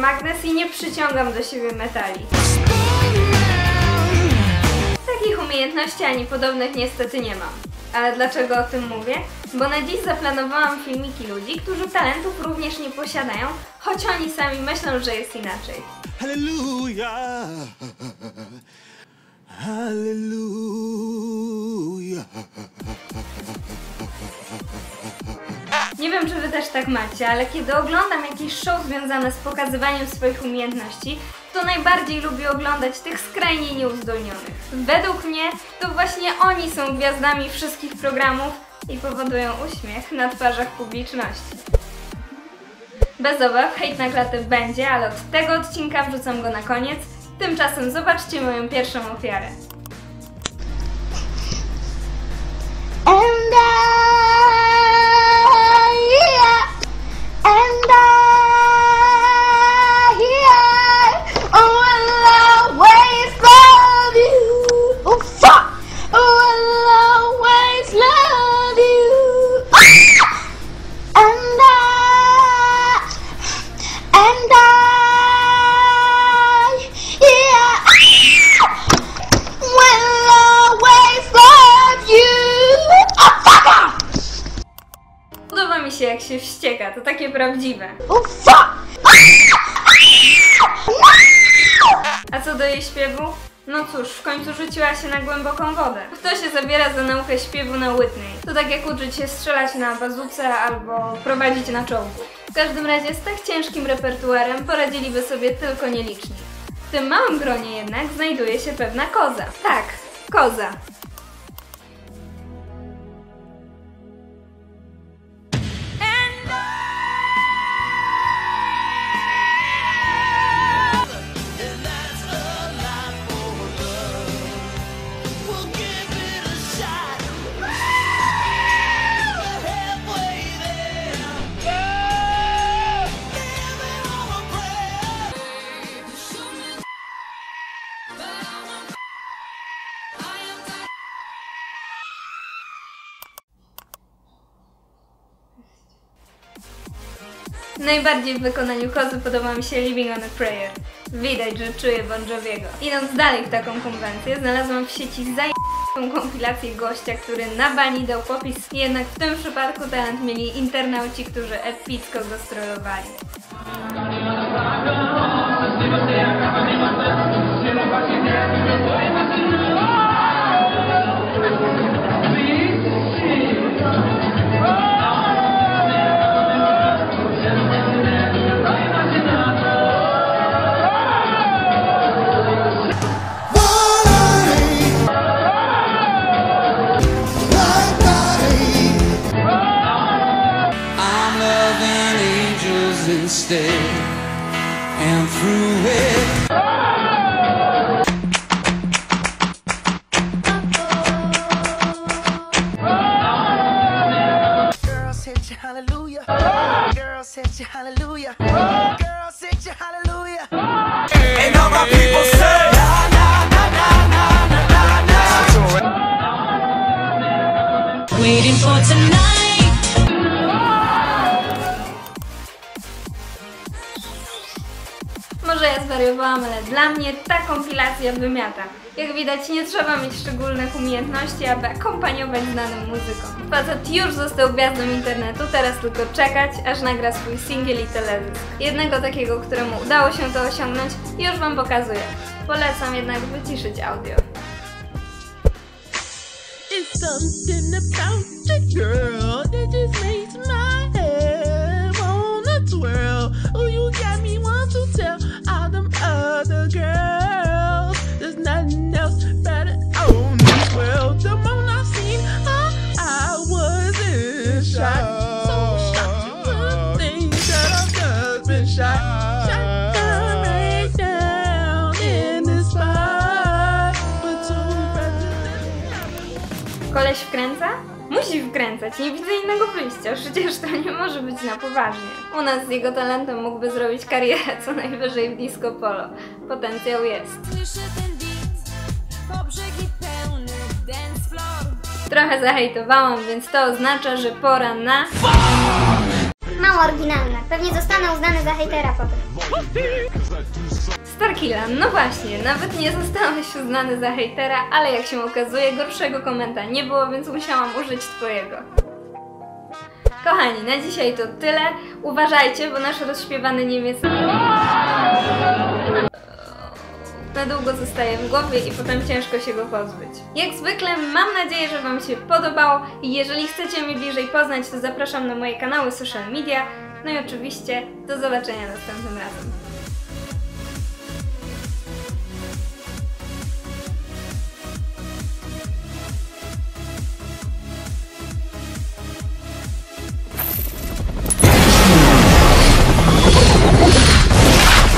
magnes i nie przyciągam do siebie metali. Takich umiejętności ani podobnych niestety nie mam. Ale dlaczego o tym mówię? Bo na dziś zaplanowałam filmiki ludzi, którzy talentów również nie posiadają, choć oni sami myślą, że jest inaczej. Hallelujah. Hallelujah. Nie wiem, czy wy też tak macie, ale kiedy oglądam jakieś show związane z pokazywaniem swoich umiejętności, to najbardziej lubię oglądać tych skrajnie nieuzdolnionych. Według mnie to właśnie oni są gwiazdami wszystkich programów i powodują uśmiech na twarzach publiczności. Bez obaw, hejt na klatę będzie, ale od tego odcinka wrzucam go na koniec. Tymczasem zobaczcie moją pierwszą ofiarę. Się jak się wścieka, to takie prawdziwe. Fuck! A co do jej śpiewu? No cóż, w końcu rzuciła się na głęboką wodę. Kto się zabiera za naukę śpiewu na Whitney? To tak jak uczyć się strzelać na bazuce albo prowadzić na czołgu. W każdym razie z tak ciężkim repertuarem poradziliby sobie tylko nieliczni. W tym małym gronie jednak znajduje się pewna koza. Tak, koza. Najbardziej w wykonaniu kozy podoba mi się Living on a Prayer. Widać, że czuję Bon Joviego. Idąc dalej w taką konwencję, znalazłam w sieci zajebistą kompilację gościa, który na bani dał popis, jednak w tym przypadku talent mieli internauci, którzy epicko. I'm angels instead, and through it. Girls hit you hallelujah. Girls hit you hallelujah. Girls hit you hallelujah. And all my people say, Waiting for tonight. Ale dla mnie ta kompilacja wymiata. Jak widać, nie trzeba mieć szczególnych umiejętności, aby akompaniować znanym muzykom. Facet już został gwiazdą internetu, teraz tylko czekać, aż nagra swój singiel i teledysk. Jednego takiego, któremu udało się to osiągnąć, już Wam pokazuję. Polecam jednak wyciszyć audio. It's something about the girl that just Koleś wkręca? Musi wkręcać, nie widzę innego wyjścia, przecież to nie może być na poważnie. U nas z jego talentem mógłby zrobić karierę co najwyżej w disco polo. Potencjał jest. Słyszę ten beat, po brzegi pełny dance floor. Trochę zahejtowałam, więc to oznacza, że pora na... Mało oryginalne. Pewnie zostanę uznany za hejtera potem. Starkilla, no właśnie, nawet nie zostałeś uznany za hejtera, ale jak się okazuje, gorszego komenta nie było, więc musiałam użyć twojego. Kochani, na dzisiaj to tyle. Uważajcie, bo nasz rozśpiewany Niemiec na długo zostaje w głowie i potem ciężko się go pozbyć. Jak zwykle mam nadzieję, że Wam się podobało i jeżeli chcecie mnie bliżej poznać, to zapraszam na moje kanały social media. No i oczywiście do zobaczenia następnym razem.